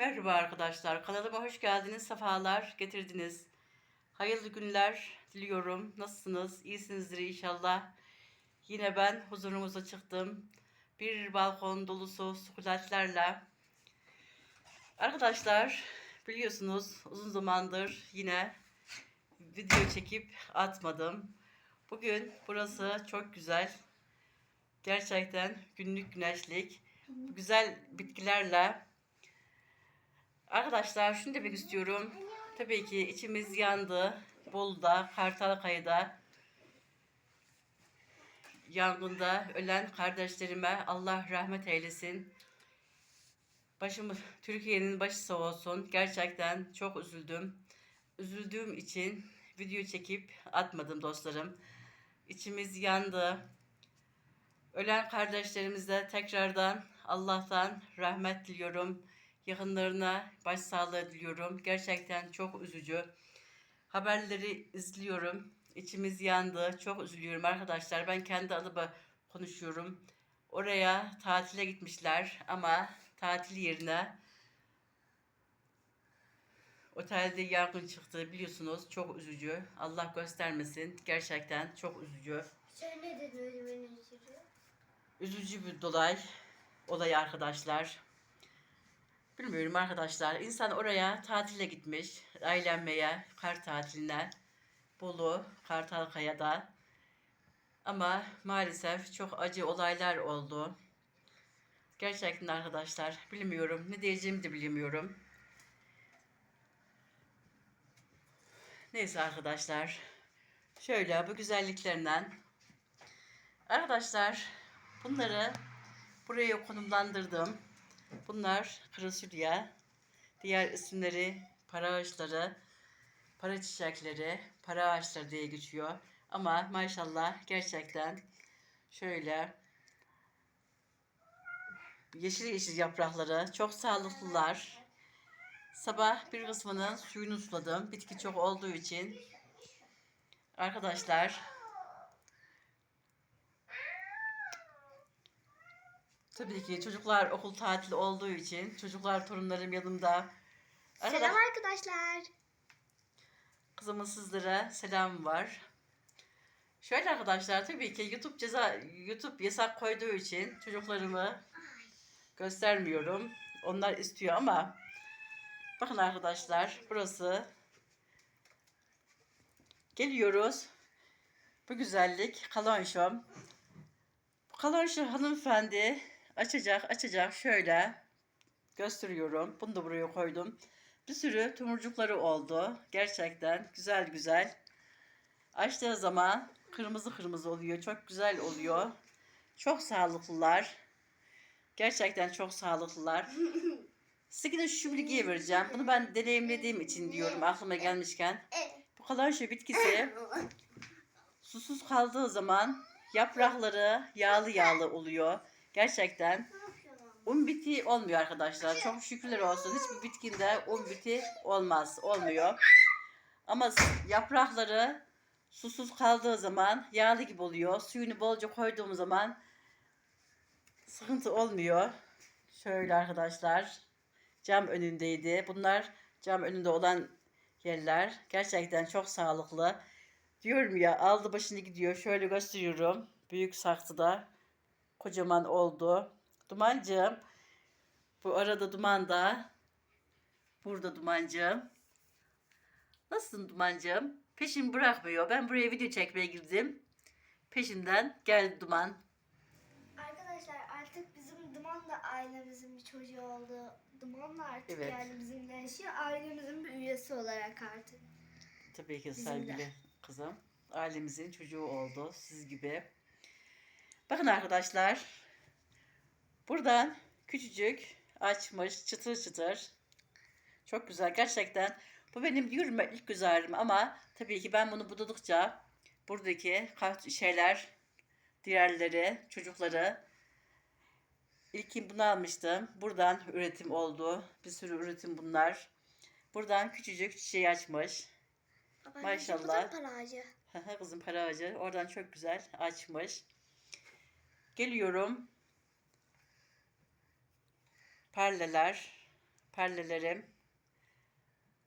Merhaba arkadaşlar. Kanalıma hoş geldiniz. Sefalar getirdiniz. Hayırlı günler diliyorum. Nasılsınız? İyisinizdir inşallah. Yine ben huzurunuza çıktım. Bir balkon dolusu sukulentlerle. Arkadaşlar biliyorsunuz uzun zamandır yine video çekip atmadım. Bugün burası çok güzel. Gerçekten günlük güneşlik. Güzel bitkilerle Arkadaşlar şunu demek istiyorum. Tabii ki içimiz yandı. Bolu'da, Kartalkaya'da yangında ölen kardeşlerime Allah rahmet eylesin. Başımız Türkiye'nin başı sağ olsun. Gerçekten çok üzüldüm. Üzüldüğüm için video çekip atmadım dostlarım. İçimiz yandı. Ölen kardeşlerimize tekrardan Allah'tan rahmet diliyorum. Yakınlarına başsağlığı diliyorum. Gerçekten çok üzücü. Haberleri izliyorum. İçimiz yandı. Çok üzülüyorum arkadaşlar. Ben kendi adıma konuşuyorum. Oraya tatile gitmişler ama tatil yerine otelde yangın çıktı biliyorsunuz. Çok üzücü. Allah göstermesin. Gerçekten çok üzücü. Sen ne dedin üzücü? Üzücü bir dolay. Olay arkadaşlar. Bilmiyorum arkadaşlar. İnsan oraya tatile gitmiş. Eğlenmeye, kar tatiline. Bolu, Kartalkaya'da. Ama maalesef çok acı olaylar oldu. Gerçekten arkadaşlar bilmiyorum. Ne diyeceğimi de bilmiyorum. Neyse arkadaşlar. Şöyle bu güzelliklerinden. Arkadaşlar bunları buraya konumlandırdım. Bunlar kırısülya. Diğer isimleri para ağaçları, para çiçekleri, para ağaçları diye geçiyor. Ama maşallah gerçekten şöyle yeşil yeşil yaprakları çok sağlıklılar. Sabah bir kısmının suyunu suladım. Bitki çok olduğu için. Arkadaşlar Tabii ki çocuklar okul tatili olduğu için çocuklar torunlarım yanımda. Arkadaş, Selam arkadaşlar. kızımın sizlere selam var. Şöyle arkadaşlar tabii ki YouTube ceza YouTube yasak koyduğu için çocuklarımı göstermiyorum. Onlar istiyor ama bakın arkadaşlar burası geliyoruz. Bu güzellik kalonşom. Bu kalonşo hanımefendi açacak açacak şöyle gösteriyorum. Bunu da buraya koydum. Bir sürü tomurcukları oldu. Gerçekten güzel güzel. Açtığı zaman kırmızı kırmızı oluyor. Çok güzel oluyor. Çok sağlıklılar. Gerçekten çok sağlıklılar. Size şu bilgiyi vereceğim. Bunu ben deneyimlediğim için diyorum aklıma gelmişken. Bu kalanşo bitkisi susuz kaldığı zaman yaprakları yağlı yağlı oluyor. Gerçekten un biti olmuyor arkadaşlar. Çok şükürler olsun. Hiçbir bitkinde un biti olmaz. Olmuyor. Ama yaprakları susuz kaldığı zaman yağlı gibi oluyor. Suyunu bolca koyduğum zaman sıkıntı olmuyor. Şöyle arkadaşlar. Cam önündeydi. Bunlar cam önünde olan yerler. Gerçekten çok sağlıklı. Diyorum ya aldı başını gidiyor. Şöyle gösteriyorum. Büyük saksıda kocaman oldu. Dumancığım. Bu arada Duman da burada Dumancığım. Nasılsın Dumancığım? Peşimi bırakmıyor. Ben buraya video çekmeye girdim. Peşinden geldi Duman. Arkadaşlar artık bizim Duman da ailemizin bir çocuğu oldu. Duman da artık Evet. yani bizimle yaşıyor. Ailemizin bir üyesi olarak artık. Tabii ki Bizim sevgili kızım. Ailemizin çocuğu oldu. Siz gibi. Bakın arkadaşlar. Buradan küçücük açmış çıtır çıtır. Çok güzel gerçekten. Bu benim ben ilk ağrım ama tabii ki ben bunu budadıkça buradaki şeyler diğerleri çocukları ilkin bunu almıştım. Buradan üretim oldu. Bir sürü üretim bunlar. Buradan küçücük çiçeği açmış. Babaannem Maşallah. da para ağacı. Kızım para ağacı. Oradan çok güzel açmış. Geliyorum. Perleler. Perlelerim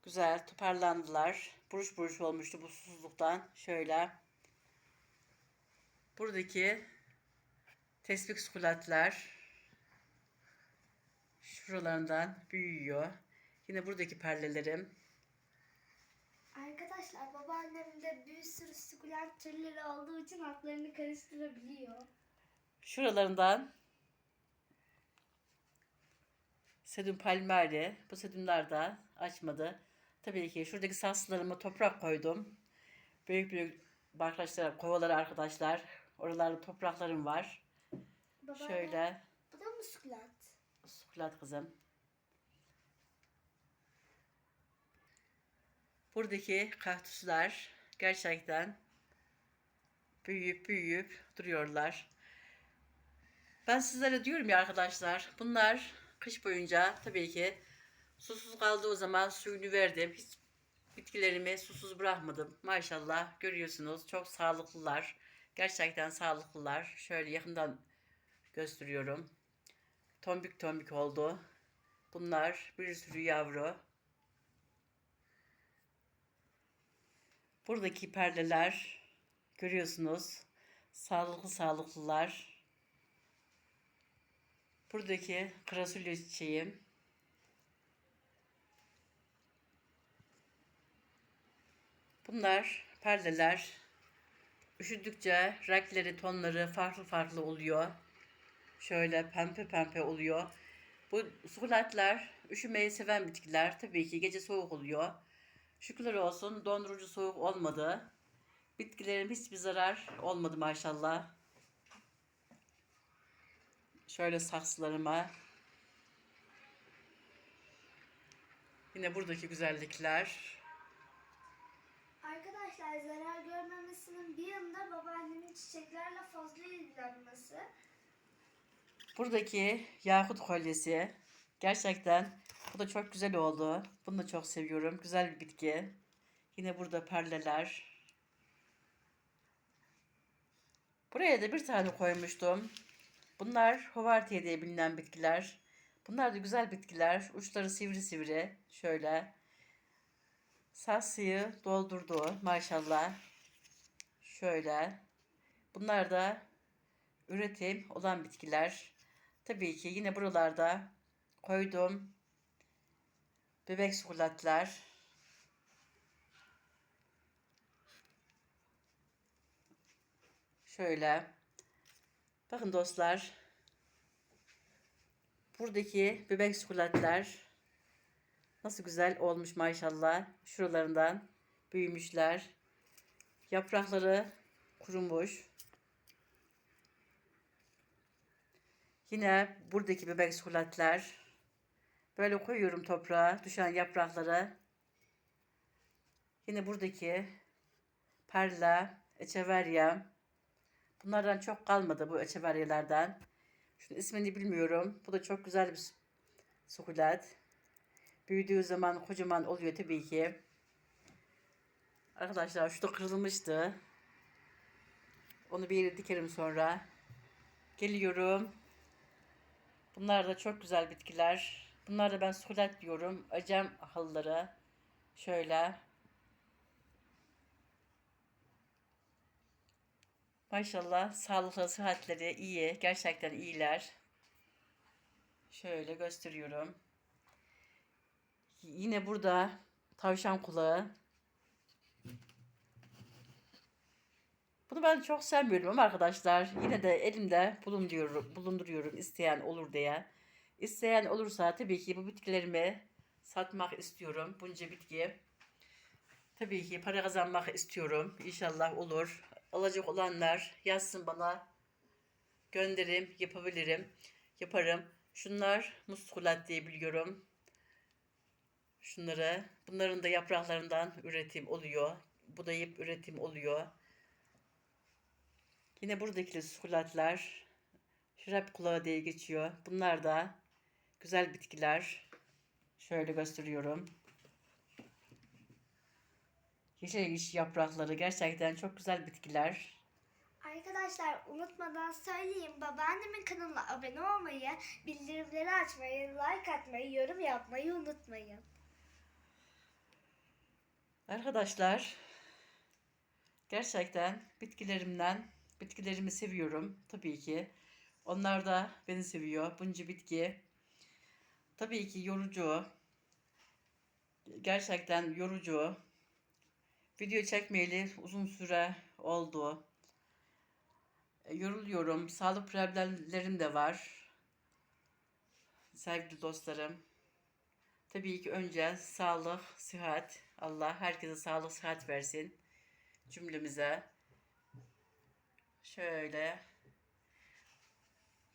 güzel toparlandılar. Buruş buruş olmuştu bu susuzluktan. Şöyle. Buradaki tespih sukulatlar şuralarından büyüyor. Yine buradaki perlelerim Arkadaşlar babaannemde bir sürü sukulent türleri olduğu için haklarını karıştırabiliyor. Şuralarından sedum palmari. Bu sedumlar da açmadı. Tabii ki şuradaki saksılarıma toprak koydum. Büyük büyük arkadaşlar, kovaları arkadaşlar. Oralarda topraklarım var. Babaanne, Şöyle Bu da mı sukulent? sukulat kızım. Buradaki kaktüsler gerçekten büyüyüp büyüyüp duruyorlar. Ben sizlere diyorum ya arkadaşlar bunlar kış boyunca tabii ki susuz kaldığı zaman suyunu verdim. Hiç bitkilerimi susuz bırakmadım. Maşallah görüyorsunuz çok sağlıklılar. Gerçekten sağlıklılar. Şöyle yakından gösteriyorum. Tombik tombik oldu. Bunlar bir sürü yavru. Buradaki perdeler görüyorsunuz. Sağlıklı sağlıklılar. Buradaki krasulya çiçeğim. Bunlar perdeler. Üşüdükçe renkleri, tonları farklı farklı oluyor. Şöyle pembe pembe oluyor. Bu sukulatlar üşümeyi seven bitkiler. Tabii ki gece soğuk oluyor. Şükürler olsun dondurucu soğuk olmadı. Bitkilerim hiçbir zarar olmadı maşallah. Şöyle saksılarıma. Yine buradaki güzellikler. Arkadaşlar zarar görmemesinin bir yanında babaannemin çiçeklerle fazla ilgilenmesi. Buradaki yakut kolyesi. Gerçekten bu da çok güzel oldu. Bunu da çok seviyorum. Güzel bir bitki. Yine burada perleler. Buraya da bir tane koymuştum. Bunlar hovartiye diye bilinen bitkiler. Bunlar da güzel bitkiler. Uçları sivri sivri. Şöyle. Saksıyı doldurdu maşallah. Şöyle. Bunlar da üretim olan bitkiler. Tabii ki yine buralarda koydum. Bebek sukulatlar. Şöyle. Bakın dostlar. Buradaki bebek sukulatlar nasıl güzel olmuş maşallah. Şuralarından büyümüşler. Yaprakları kurumuş. Yine buradaki bebek sukulatlar. Böyle koyuyorum toprağa düşen yaprakları. Yine buradaki perla, echeveria. Bunlardan çok kalmadı bu echeveryalardan. Şunun ismini bilmiyorum. Bu da çok güzel bir sukulat. Büyüdüğü zaman kocaman oluyor tabii ki. Arkadaşlar şu da kırılmıştı. Onu bir yere dikerim sonra. Geliyorum. Bunlar da çok güzel bitkiler. Bunlar da ben sukulat diyorum. Acem halıları. Şöyle. Maşallah sağlıklı sıhhatleri iyi. Gerçekten iyiler. Şöyle gösteriyorum. Yine burada tavşan kulağı. Bunu ben çok sevmiyorum ama arkadaşlar yine de elimde bulunduruyorum, bulunduruyorum isteyen olur diye. İsteyen olursa tabii ki bu bitkilerimi satmak istiyorum. Bunca bitki. Tabii ki para kazanmak istiyorum. İnşallah olur. Alacak olanlar yazsın bana. Gönderim, yapabilirim. Yaparım. Şunlar muskulat diye biliyorum. Şunları. Bunların da yapraklarından üretim oluyor. Budayıp üretim oluyor. Yine buradaki sukulatlar şarap kulağı diye geçiyor. Bunlar da güzel bitkiler. Şöyle gösteriyorum. Yeşil yeşil yaprakları gerçekten çok güzel bitkiler. Arkadaşlar unutmadan söyleyeyim babaannemin kanalına abone olmayı, bildirimleri açmayı, like atmayı, yorum yapmayı unutmayın. Arkadaşlar gerçekten bitkilerimden bitkilerimi seviyorum tabii ki. Onlar da beni seviyor. Bunca bitki tabii ki yorucu. Gerçekten yorucu. Video çekmeyeli uzun süre oldu. E, Yoruluyorum. Sağlık problemlerim de var. Sevgili dostlarım. Tabii ki önce sağlık, sıhhat. Allah herkese sağlık, sıhhat versin. Cümlemize. Şöyle.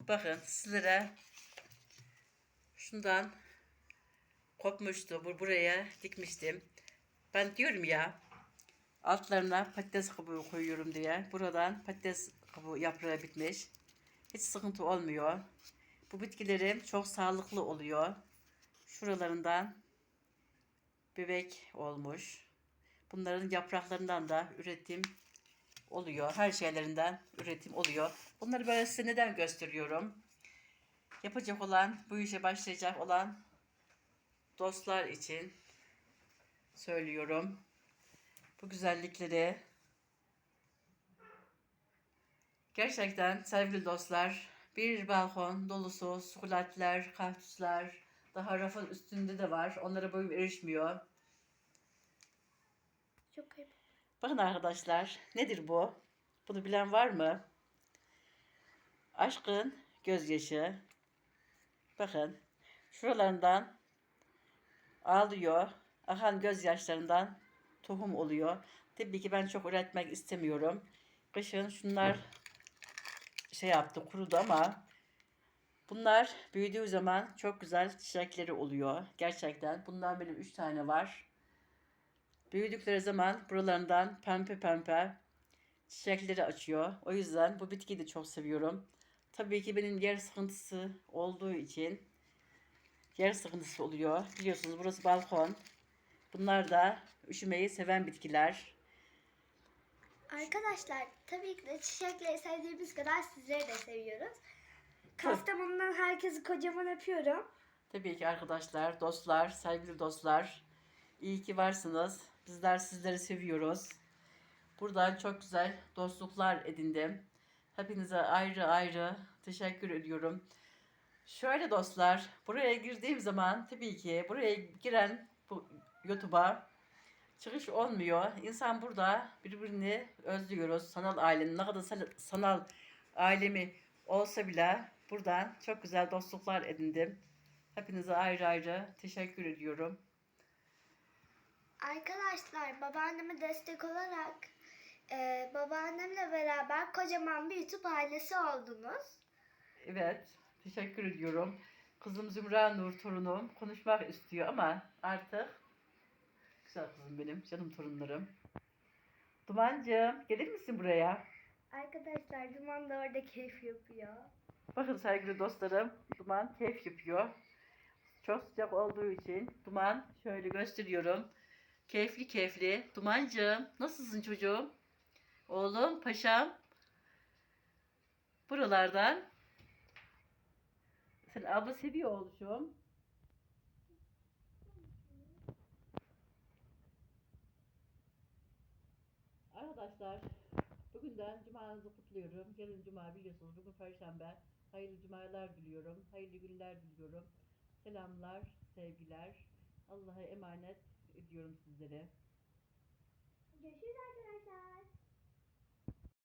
Bakın sizlere şundan kopmuştu. Bu buraya dikmiştim. Ben diyorum ya altlarına patates kabuğu koyuyorum diye. Buradan patates kabuğu yaprağı bitmiş. Hiç sıkıntı olmuyor. Bu bitkilerim çok sağlıklı oluyor. Şuralarından bebek olmuş. Bunların yapraklarından da üretim oluyor. Her şeylerinden üretim oluyor. Bunları böyle size neden gösteriyorum? Yapacak olan, bu işe başlayacak olan dostlar için söylüyorum. Bu güzellikleri gerçekten sevgili dostlar bir balkon dolusu sukulentler, kaktüsler, daha rafın üstünde de var. Onlara boyum erişmiyor. Çok ayıp. Bakın arkadaşlar nedir bu? Bunu bilen var mı? Aşkın gözyaşı. Bakın şuralarından ağlıyor. Akan gözyaşlarından tohum oluyor. Tabii ki ben çok üretmek istemiyorum. Kışın şunlar şey yaptı kurudu ama bunlar büyüdüğü zaman çok güzel çiçekleri oluyor. Gerçekten bundan benim 3 tane var. Büyüdükleri zaman buralarından pembe pembe çiçekleri açıyor. O yüzden bu bitkiyi de çok seviyorum. Tabii ki benim yer sıkıntısı olduğu için yer sıkıntısı oluyor. Biliyorsunuz burası balkon. Bunlar da üşümeyi seven bitkiler. Arkadaşlar tabii ki de çiçekleri sevdiğimiz kadar sizleri de seviyoruz. Kastamonu'dan herkesi kocaman öpüyorum. Tabii ki arkadaşlar, dostlar, sevgili dostlar. İyi ki varsınız. Bizler sizleri seviyoruz. Buradan çok güzel dostluklar edindim. Hepinize ayrı ayrı teşekkür ediyorum. Şöyle dostlar, buraya girdiğim zaman tabii ki buraya giren bu YouTube'a çıkış olmuyor. İnsan burada birbirini özlüyoruz. Sanal ailenin ne kadar sanal ailemi olsa bile buradan çok güzel dostluklar edindim. Hepinize ayrı ayrı teşekkür ediyorum. Arkadaşlar babaanneme destek olarak e, babaannemle beraber kocaman bir YouTube ailesi oldunuz. Evet, teşekkür ediyorum. Kızım Zümra Nur torunum konuşmak istiyor ama artık güzel kızım benim, canım torunlarım. Dumancığım, gelir misin buraya? Arkadaşlar Duman da orada keyif yapıyor. Bakın sevgili dostlarım, Duman keyif yapıyor. Çok sıcak olduğu için Duman şöyle gösteriyorum. Keyifli keyifli. Dumancığım, nasılsın çocuğum? Oğlum, paşam. Buralardan. Sen abla seviyor oğluşum. Arkadaşlar, bugünden cumanızı kutluyorum. Yarın cuma biliyorsunuz, bugün perşembe. Hayırlı cumalar diliyorum. Hayırlı günler diliyorum. Selamlar, sevgiler. Allah'a emanet ediyorum sizlere. Görüşürüz arkadaşlar.